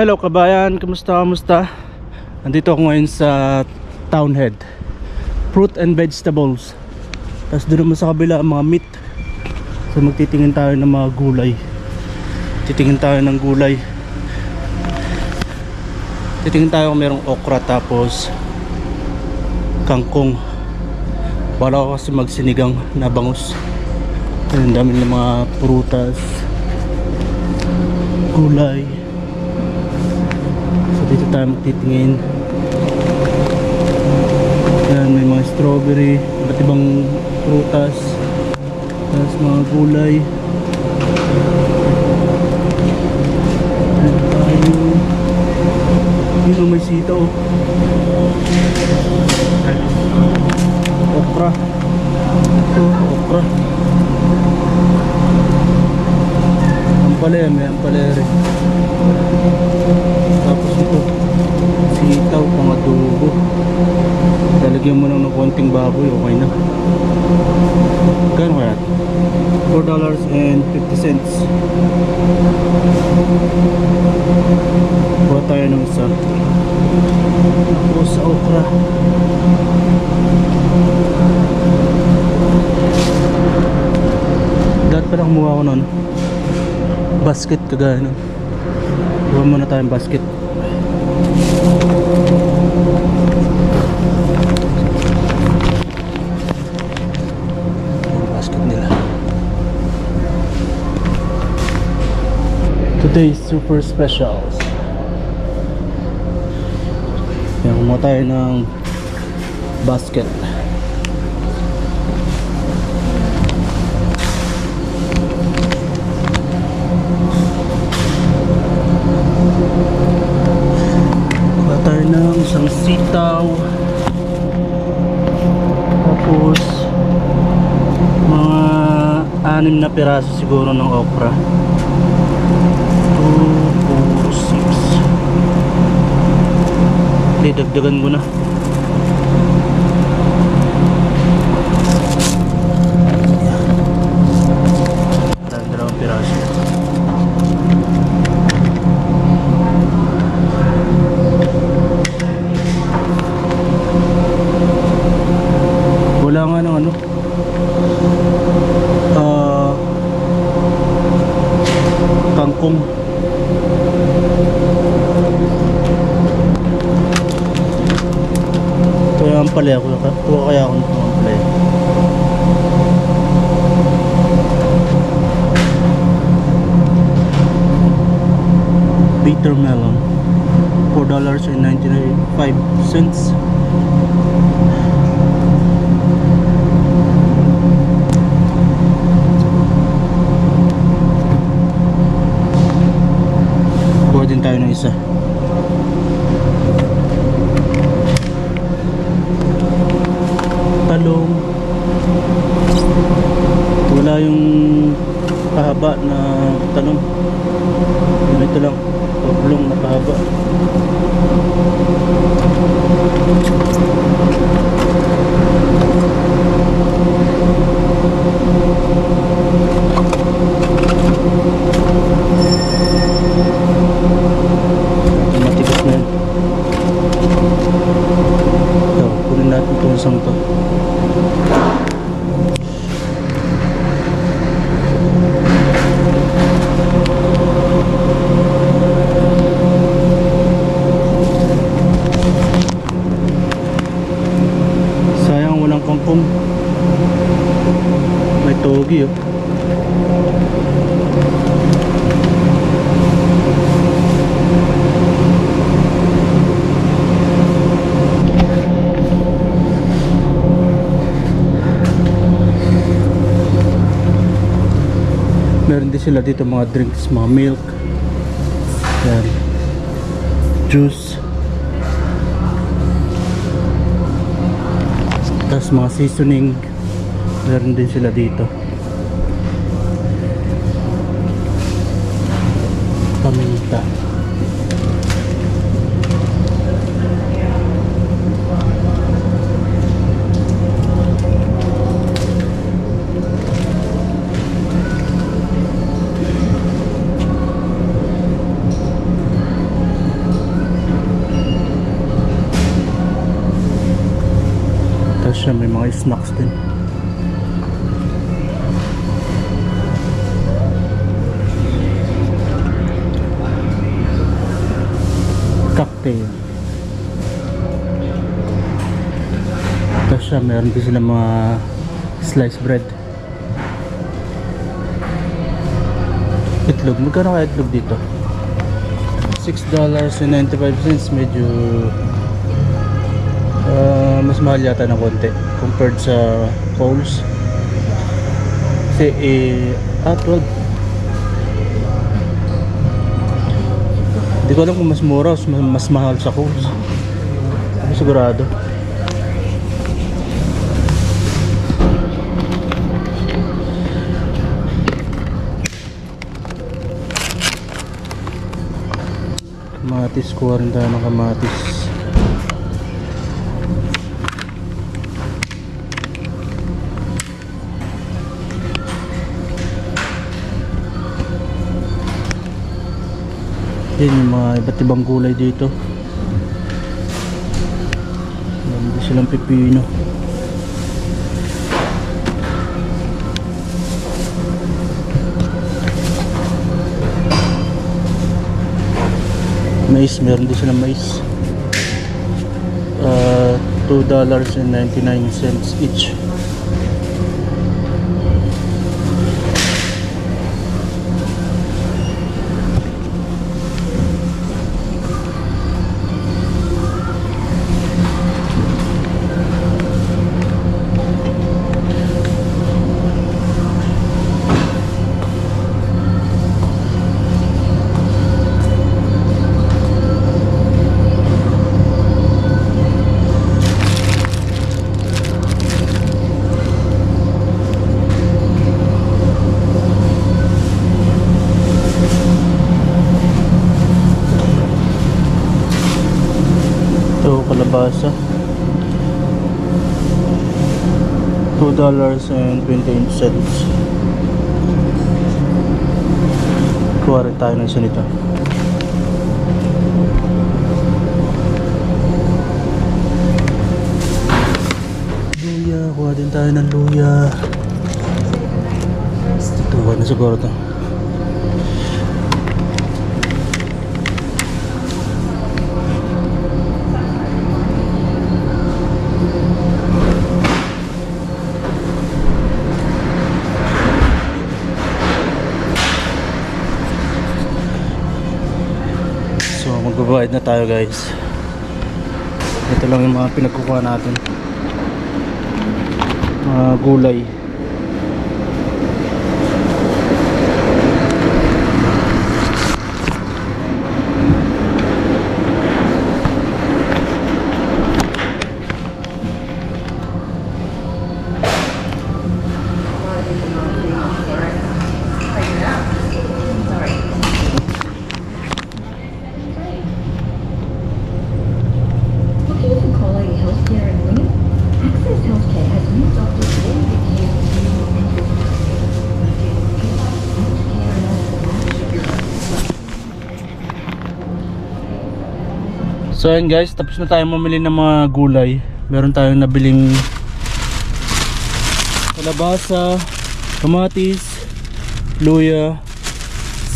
Hello kabayan, kamusta kamusta? Nandito ako ngayon sa Townhead. Fruit and vegetables. Tapos doon naman sa kabila mga meat. So magtitingin tayo ng mga gulay. Titingin tayo ng gulay. Titingin tayo kung merong okra tapos Kangkong. Wala ko kasi magsinigang na bangus. Ang dami ng mga prutas. Gulay dito tayo magtitingin Yan may mga strawberry Iba't ibang prutas Tapos mga gulay. Yun may sita oh Okra. Ito okra. Ampalaya may ito, sitaw, pangadugo. Lalagyan mo lang ng konting baboy, okay na. Kano kaya? $4.50. Kuha tayo ng isa. Tapos sa okra. Dahil pa lang kumuha ko nun. Basket kagaya nun. Gawa muna tayong basket. Today's super specials. Yan, kumuha tayo ng basket. Na piraso siguro ng okra. 2, 4, 6. Hindi, dagdagan ko na. Bitter melon. $4.95. Kuha din tayo ng isa. nova Togi oh. Meron din sila dito mga drinks, mga milk. Yan. Juice. Tapos mga seasoning. Meron din sila dito. kita. Tapos may mga snacks din. Cocktail. Tapos siya, meron din sila mga sliced bread. Itlog. Magkano kaya itlog dito? $6.95 medyo ah, mas mahal yata ng konti compared sa Coles kasi eh ah 12 hindi ko alam kung mas mura mas, mas mahal sa Coles hindi sigurado? Kamatis kuha rin tayo ng kamatis Yan yung mga iba't ibang gulay dito. Din silang pipino. Mais, meron din silang mais. Uh, $2.99 each. Ito, kalabasa. $2.28. Kuha rin tayo ng isa nito. Luya, kuha din tayo ng luya. Ito, na siguro to. Magbabayad na tayo guys. Ito lang yung mga pinagkukuha natin. Mga gulay So ayun guys, tapos na tayo mamili ng mga gulay. Meron tayong nabiling Kalabasa Kamatis Luya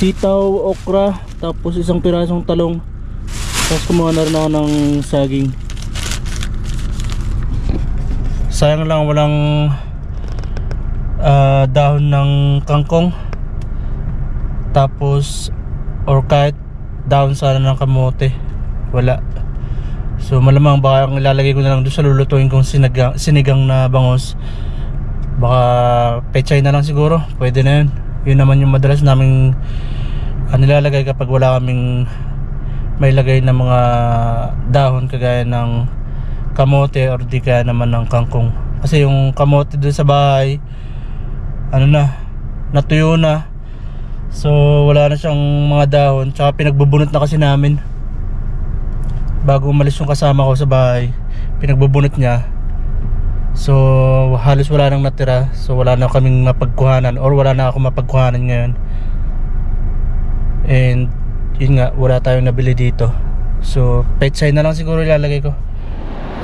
Sitaw, okra Tapos isang pirasong talong. Tapos kumuha na rin ako ng saging. Sayang lang walang ah, Dahon ng kangkong. Tapos Or kahit Dahon sana ng kamote. Wala So malamang baka ang ilalagay ko na lang doon sa lulutuin kong sinigang, sinigang na bangos. Baka pechay na lang siguro. Pwede na yun. Yun naman yung madalas naming ah, nilalagay kapag wala kaming may lagay na mga dahon kagaya ng kamote or di kaya naman ng kangkong. Kasi yung kamote doon sa bahay ano na natuyo na. So wala na siyang mga dahon. Tsaka pinagbubunot na kasi namin bago umalis yung kasama ko sa bahay pinagbubunot niya. So halos wala nang natira. So wala na kaming mapagkuhanan or wala na ako mapagkuhanan ngayon. And yun nga wala tayong nabili dito. So pechay na lang siguro ilalagay ko.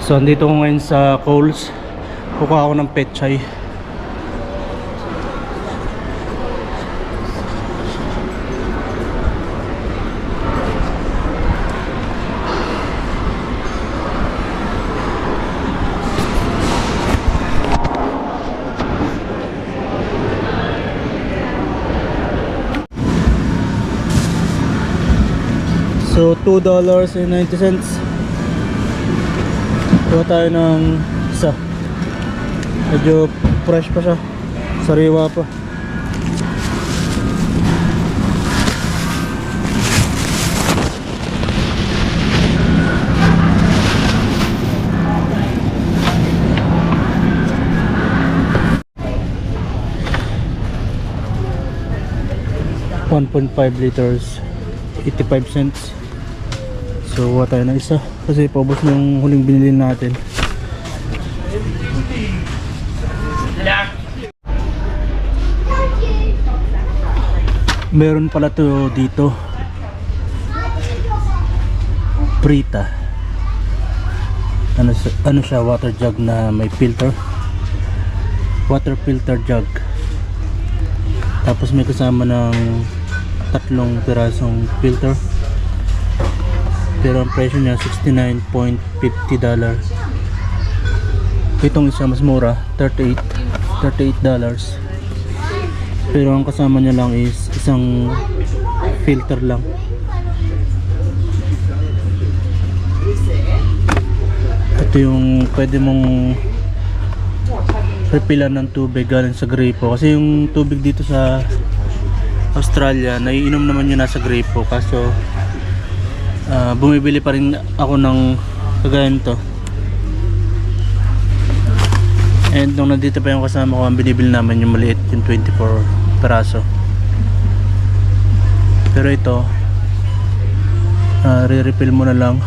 So andito ko ngayon sa Coles. Kukuha ako ng pechay. So, $2.90. Kuha tayo ng isa. Medyo fresh pa siya. Sariwa pa. One point five liters 85 cents So, kuha tayo ng isa kasi paubos na yung huling binili natin. Meron pala to dito. Prita. Ano, ano siya, water jug na may filter. Water filter jug. Tapos may kasama ng tatlong pirasong filter pero ang presyo niya 69.50 dollars. Itong isa mas mura 38 38 dollars. Pero ang kasama niya lang is isang filter lang. Ito yung pwede mong refilan ng tubig galing sa gripo. Kasi yung tubig dito sa Australia naiinom naman yun nasa gripo. Kaso Ah, bumibili pa rin ako ng kagaya nito and nung nandito pa yung kasama ko ang binibili namin yung maliit yung 24 peraso. Pero ito uh, re-refill mo na lang.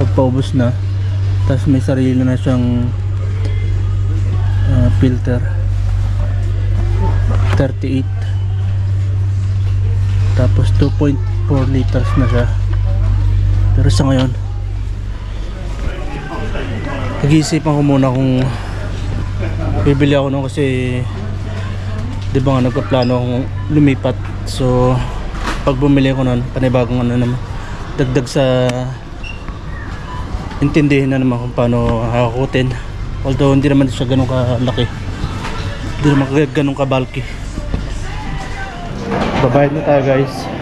Pag paubos na tapos may sarili na siyang ah, filter. 38 tapos 2.4 liters na siya pero sa ngayon nag-iisipan ko muna kung bibili ako nung kasi di ba nga nagpaplano akong lumipat. So pag bumili ako nun panibagong ano naman dagdag sa intindihin na naman kung paano hakutin although hindi naman siya ganun kalaki. Hindi naman ganun kabalki. Babayad na tayo guys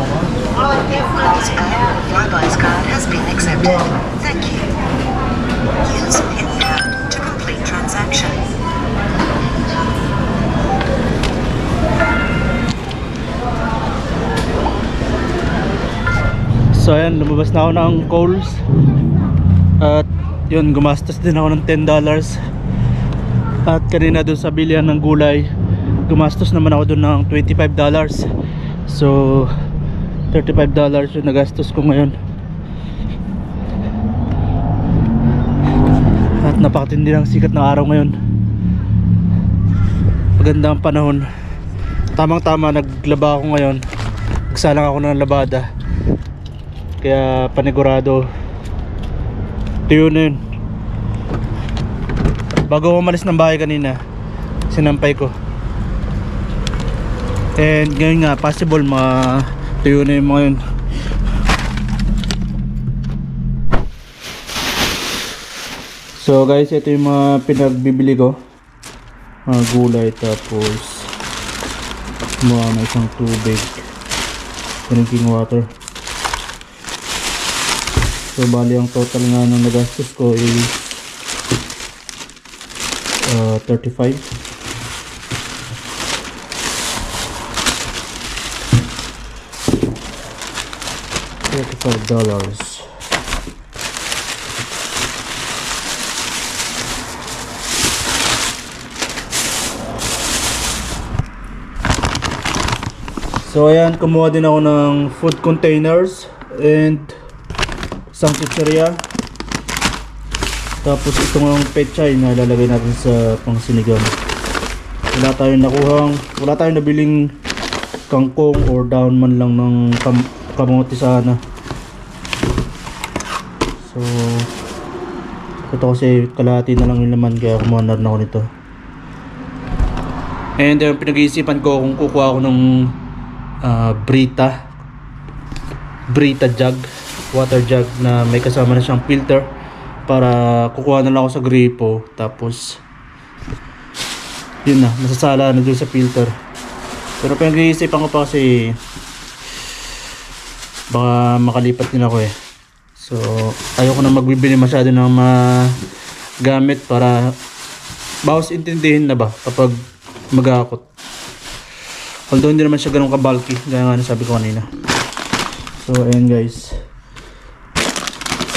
Coles app or Flybuys card has been accepted. Thank you. So ayan, lumabas na ako ng Coles At yun, gumastos din ako ng $10 At kanina doon sa bilihan ng gulay Gumastos naman ako doon ng $25 So $35 yung nagastos ko ngayon. At napakatindi ng sikat ng araw ngayon. Maganda ang panahon. Tamang tama naglaba ako ngayon. Nagsalang ako ng labada. Kaya panigurado tuyo na yun. Bago umalis ng bahay kanina sinampay ko. And ngayon nga possible mga tuyo na yung mga yun. So guys ito yung mga pinagbibili ko. Mga gulay tapos mga na isang tubig. Drinking water. So bali ang total nga ng nagastos ko is uh, 35. Thirty-five dollars. So ayan, kumuha din ako ng food containers and isang chicheria. Tapos itong pechay na lalagay natin sa pangsinigang. Wala tayong nakuhang, wala tayong nabiling kangkong or down man lang ng kam kamote sana. So, ito kasi kalahati na lang yung laman kaya kumuha na rin ako nito. And uh, pinag-iisipan ko kung kukuha ako ng ah, Brita. Brita jug water jug na may kasama na siyang filter para kukuha na lang ako sa gripo. Tapos yun na masasala na dun sa filter. Pero pinag-iisipan ko pa kasi baka makalipat din ako eh so ayoko na magbibili masyado ng mga gamit para bawas intindihin na ba kapag mag-aakot Although hindi naman siya ganun ka-bulky, gaya nga nasabi ko kanina. So, ayan guys.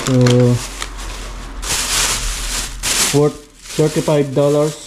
So, worth $35